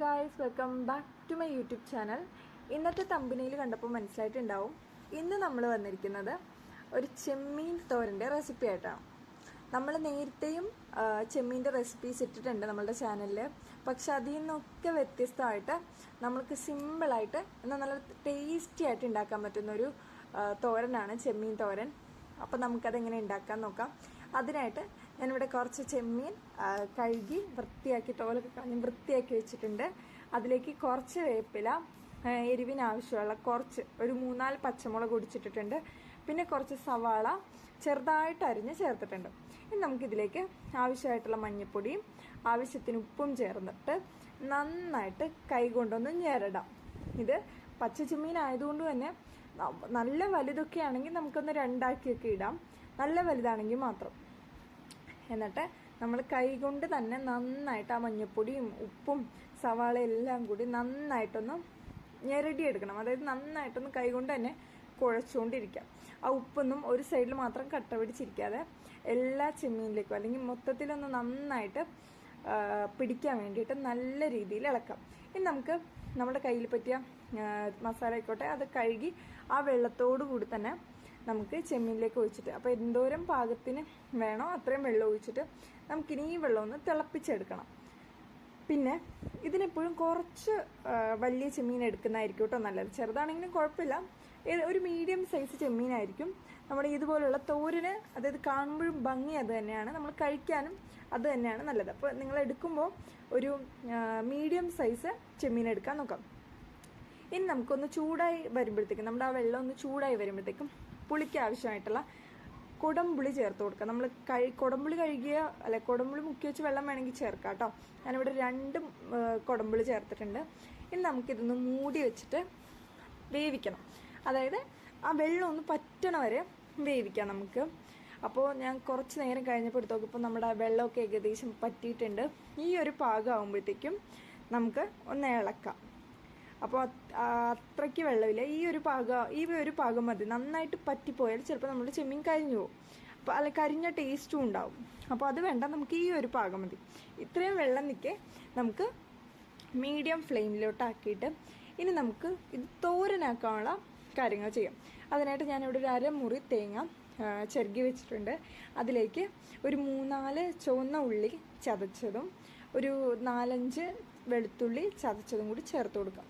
Guys welcome back to my YouTube channel ഇന്നത്തെ തമ്പനിയിൽ കണ്ടപ്പോൾ മനസ്സിലായിട്ടുണ്ടാവും. ഇന്ന് നമ്മൾ വന്നിരിക്കുന്നത് ഒരു ചെമ്മീൻ തോരന്റെ റെസിപ്പി ആയിട്ടാണ്. നമ്മൾ നേരത്തെയും ചെമ്മീന്റെ റെസിപ്പീസ് ഇട്ടിട്ടുണ്ട് നമ്മളുടെ ചാനലിൽ പക്ഷെ അതിൽ നിന്നൊക്കെ വ്യത്യസ്തമായിട്ട് നമ്മൾക്ക് സിമ്പിളായിട്ട് എന്നാൽ നല്ല ടേസ്റ്റി ആയിട്ട് ഉണ്ടാക്കാൻ പറ്റുന്ന ഒരു ആ, തോരനാണ് ചെമ്മീൻ തോരൻ. അപ്പം നമുക്കതെങ്ങനെ ഉണ്ടാക്കാൻ നോക്കാം. അതിനായിട്ട് ഞാനിവിടെ കുറച്ച് ചെമ്മീൻ കഴുകി വൃത്തിയാക്കി തോലൊക്കെ കളഞ്ഞ് വൃത്തിയാക്കി വെച്ചിട്ടുണ്ട്. അതിലേക്ക് കുറച്ച് വേപ്പില എരിവിന് ആവശ്യമുള്ള കുറച്ച് ഒരു മൂന്നാൽ പച്ചമുളക് ഒടിച്ചിട്ടിട്ടുണ്ട് പിന്നെ കുറച്ച് സവാള ചെറുതായിട്ട് അരിഞ്ഞ് ചേർത്തിട്ടുണ്ട്. ഇനി നമുക്കിതിലേക്ക് ആവശ്യമായിട്ടുള്ള മഞ്ഞൾപ്പൊടിയും ആവശ്യത്തിന് ഉപ്പും ചേർന്നിട്ട് നന്നായിട്ട് കൈ കൊണ്ടൊന്ന് ഞെരടാം. ഇത് പച്ച ചെമ്മീൻ ആയതുകൊണ്ട് തന്നെ നല്ല വലുതൊക്കെ ആണെങ്കിൽ നമുക്കൊന്ന് രണ്ടാക്കിയൊക്കെ ഇടാം. നല്ല വലുതാണെങ്കിൽ മാത്രം. എന്നിട്ട് നമ്മൾ കൈകൊണ്ട് തന്നെ നന്നായിട്ട് ആ മഞ്ഞപ്പൊടിയും ഉപ്പും സവാള എല്ലാം കൂടി നന്നായിട്ടൊന്ന് ഞെരടിയെടുക്കണം. അതായത് നന്നായിട്ടൊന്ന് കൈകൊണ്ട് തന്നെ കുഴച്ചുകൊണ്ടിരിക്കാം. ആ ഉപ്പൊന്നും ഒരു സൈഡിൽ മാത്രം കട്ട പിടിച്ചിരിക്കാതെ എല്ലാ ചെമ്മീനിലേക്കും അല്ലെങ്കിൽ മൊത്തത്തിലൊന്ന് നന്നായിട്ട് പിടിക്കാൻ വേണ്ടിയിട്ട് നല്ല രീതിയിൽ ഇളക്കാം. ഇനി നമുക്ക് നമ്മുടെ കയ്യിൽ പറ്റിയ മസാല ആയിക്കോട്ടെ അത് കഴുകി ആ വെള്ളത്തോടു കൂടി തന്നെ നമുക്ക് ചെമ്മീനിലേക്ക് ഒഴിച്ചിട്ട് അപ്പോൾ എന്തോരം പാകത്തിന് വേണോ അത്രയും വെള്ളം ഒഴിച്ചിട്ട് നമുക്കിനി ഈ വെള്ളം ഒന്ന് തിളപ്പിച്ചെടുക്കണം. പിന്നെ ഇതിനെപ്പോഴും കുറച്ച് വലിയ ചെമ്മീൻ എടുക്കുന്നതായിരിക്കും കേട്ടോ നല്ലത്. ചെറുതാണെങ്കിലും കുഴപ്പമില്ല. ഒരു മീഡിയം സൈസ് ചെമ്മീനായിരിക്കും. നമ്മുടെ ഇതുപോലുള്ള തോരന് അതായത് കാണുമ്പോഴും ഭംഗി അത് തന്നെയാണ്. നമ്മൾ കഴിക്കാനും അത് തന്നെയാണ് നല്ലത്. അപ്പോൾ നിങ്ങൾ എടുക്കുമ്പോൾ ഒരു മീഡിയം സൈസ് ചെമ്മീൻ എടുക്കാൻ നോക്കാം. ഇനി നമുക്കൊന്ന് ചൂടായി വരുമ്പോഴത്തേക്കും നമ്മുടെ ആ വെള്ളം ഒന്ന് ചൂടായി വരുമ്പോഴത്തേക്കും പുളിക്ക് ആവശ്യമായിട്ടുള്ള കുടംപുളി ചേർത്ത് കൊടുക്കുക. നമ്മൾ കഴി കുടംപുളി കഴുകിയ അല്ലെ കുടംപുളി മുക്കി വെച്ച് വെള്ളം വേണമെങ്കിൽ ചേർക്കാം കേട്ടോ. ഞാനിവിടെ രണ്ട് കുടംപുളി ചേർത്തിട്ടുണ്ട്. ഇനി നമുക്കിതൊന്ന് മൂടി വെച്ചിട്ട് വേവിക്കണം. അതായത് ആ വെള്ളം ഒന്ന് പറ്റണ വരെ വേവിക്കാം നമുക്ക്. അപ്പോൾ ഞാൻ കുറച്ച് നേരം കഴിഞ്ഞപ്പോൾ എടുത്ത് നോക്കിയപ്പോൾ നമ്മുടെ വെള്ളമൊക്കെ ഏകദേശം പറ്റിയിട്ടുണ്ട്. ഈ ഒരു പാകം ആകുമ്പോഴത്തേക്കും നമുക്ക് ഒന്ന് ഇളക്കാം. അപ്പോൾ അത്രയ്ക്ക് വെള്ളമില്ല. ഈ ഒരു പാക ഈ ഒരു പാകം മതി. നന്നായിട്ട് പറ്റിപ്പോയാൽ ചിലപ്പോൾ നമ്മുടെ ചെമ്മീൻ കരിഞ്ഞു പോകും. അപ്പോൾ അല്ല കരിഞ്ഞ ടേസ്റ്റും ഉണ്ടാവും. അപ്പോൾ അത് വേണ്ട നമുക്ക് ഈ ഒരു പാകം മതി. ഇത്രയും വെള്ളം നിൽക്കെ നമുക്ക് മീഡിയം ഫ്ലെയിമിലോട്ടാക്കിയിട്ട് ഇനി നമുക്ക് ഇത് തോരനാക്കാനുള്ള കാര്യങ്ങൾ ചെയ്യാം. അതിനായിട്ട് ഞാനിവിടെ ഒരു അരമുറി തേങ്ങ ചെറുകി വെച്ചിട്ടുണ്ട്. അതിലേക്ക് ഒരു മൂന്നാൽ ചുവന്ന ഉള്ളി ചതച്ചതും ഒരു നാലഞ്ച് വെളുത്തുള്ളി ചതച്ചതും കൂടി ചേർത്ത് കൊടുക്കാം.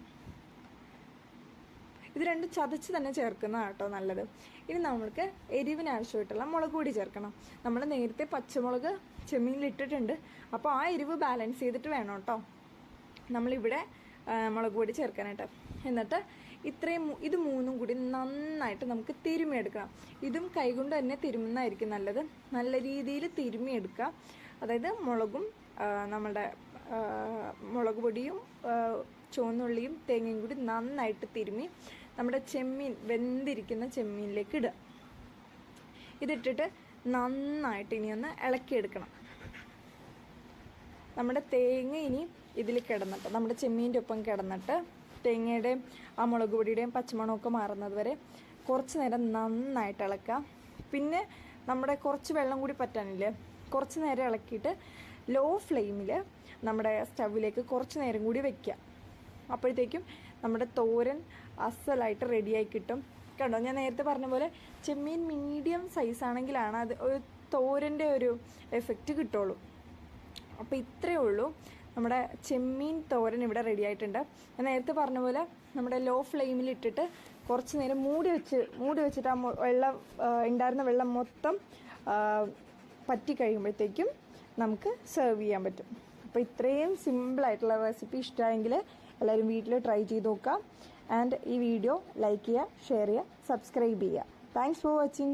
ഇത് രണ്ടും ചതച്ച് തന്നെ ചേർക്കുന്നതാണ് കേട്ടോ നല്ലത്. ഇനി നമ്മൾക്ക് എരിവിന് ആവശ്യമായിട്ടുള്ള മുളക് പൊടി ചേർക്കണം. നമ്മൾ നേരത്തെ പച്ചമുളക് ചെമ്മീനിൽ ഇട്ടിട്ടുണ്ട്. അപ്പോൾ ആ എരിവ് ബാലൻസ് ചെയ്തിട്ട് വേണം കേട്ടോ നമ്മളിവിടെ മുളക് പൊടി ചേർക്കാനായിട്ട്. എന്നിട്ട് ഇത്രയും ഇത് മൂന്നും കൂടി നന്നായിട്ട് നമുക്ക് തിരുമിയെടുക്കണം ഇതും കൈകൊണ്ട് തന്നെ തിരുമുന്നതായിരിക്കും നല്ലത്. നല്ല രീതിയിൽ തിരുമിയെടുക്കുക അതായത് മുളകും നമ്മുടെ മുളക് പൊടിയും ചുവന്നുള്ളിയും തേങ്ങയും കൂടി നന്നായിട്ട് തിരുമ്മി നമ്മുടെ ചെമ്മീൻ വെന്തിരിക്കുന്ന ചെമ്മീനിലേക്ക് ഇടുക. ഇതിട്ടിട്ട് നന്നായിട്ട് ഇനി ഒന്ന് ഇളക്കിയെടുക്കണം. നമ്മുടെ തേങ്ങ ഇനി ഇതിൽ കിടന്നിട്ട് നമ്മുടെ ചെമ്മീന്റെ ഒപ്പം കിടന്നിട്ട് തേങ്ങയുടെയും ആ മുളക് പൊടിയുടെയും പച്ചമണമൊക്കെ മാറുന്നത് വരെ കുറച്ച് നേരം നന്നായിട്ട് ഇളക്കുക. പിന്നെ നമ്മുടെ കുറച്ച് വെള്ളം കൂടി പറ്റാനില്ലേ? കുറച്ച് നേരം ഇളക്കിയിട്ട് ലോ ഫ്ലെയിമിൽ നമ്മുടെ സ്റ്റവിലേക്ക് കുറച്ച് നേരം കൂടി വെക്കുക. അപ്പോഴത്തേക്കും നമ്മുടെ തോരൻ അസലായിട്ട് റെഡിയായി കിട്ടും. കണ്ടോ? ഞാൻ നേരത്തെ പറഞ്ഞ പോലെ ചെമ്മീൻ മീഡിയം സൈസ് ആണെങ്കിലാണ് അത് ഒരു തോരന്റെ ഒരു എഫക്റ്റ് കിട്ടുള്ളൂ. അപ്പോൾ ഇത്രയേ ഉള്ളൂ. നമ്മുടെ ചെമ്മീൻ തോരൻ ഇവിടെ റെഡി ആയിട്ടുണ്ട്. ഞാൻ നേരത്തെ പറഞ്ഞ പോലെ നമ്മുടെ ലോ ഫ്ലെയിമിൽ ഇട്ടിട്ട് കുറച്ച് നേരം മൂടി വെച്ച് മൂടി വെച്ചിട്ട് ആ വെള്ളം ഉണ്ടായിരുന്ന വെള്ളം മൊത്തം പറ്റി കഴിയുമ്പോഴത്തേക്കും നമുക്ക് സെർവ് ചെയ്യാൻ പറ്റും. അപ്പോൾ ഇത്രയും സിമ്പിളായിട്ടുള്ള റെസിപ്പി ഇഷ്ടമായെങ്കിൽ എല്ലാവരും വീട്ടിൽ ട്രൈ ചെയ്ത് നോക്കാം ആൻഡ് ഈ വീഡിയോ ലൈക്ക് ചെയ്യുക ഷെയർ ചെയ്യുക സബ്സ്ക്രൈബ് ചെയ്യുക. Thanks for watching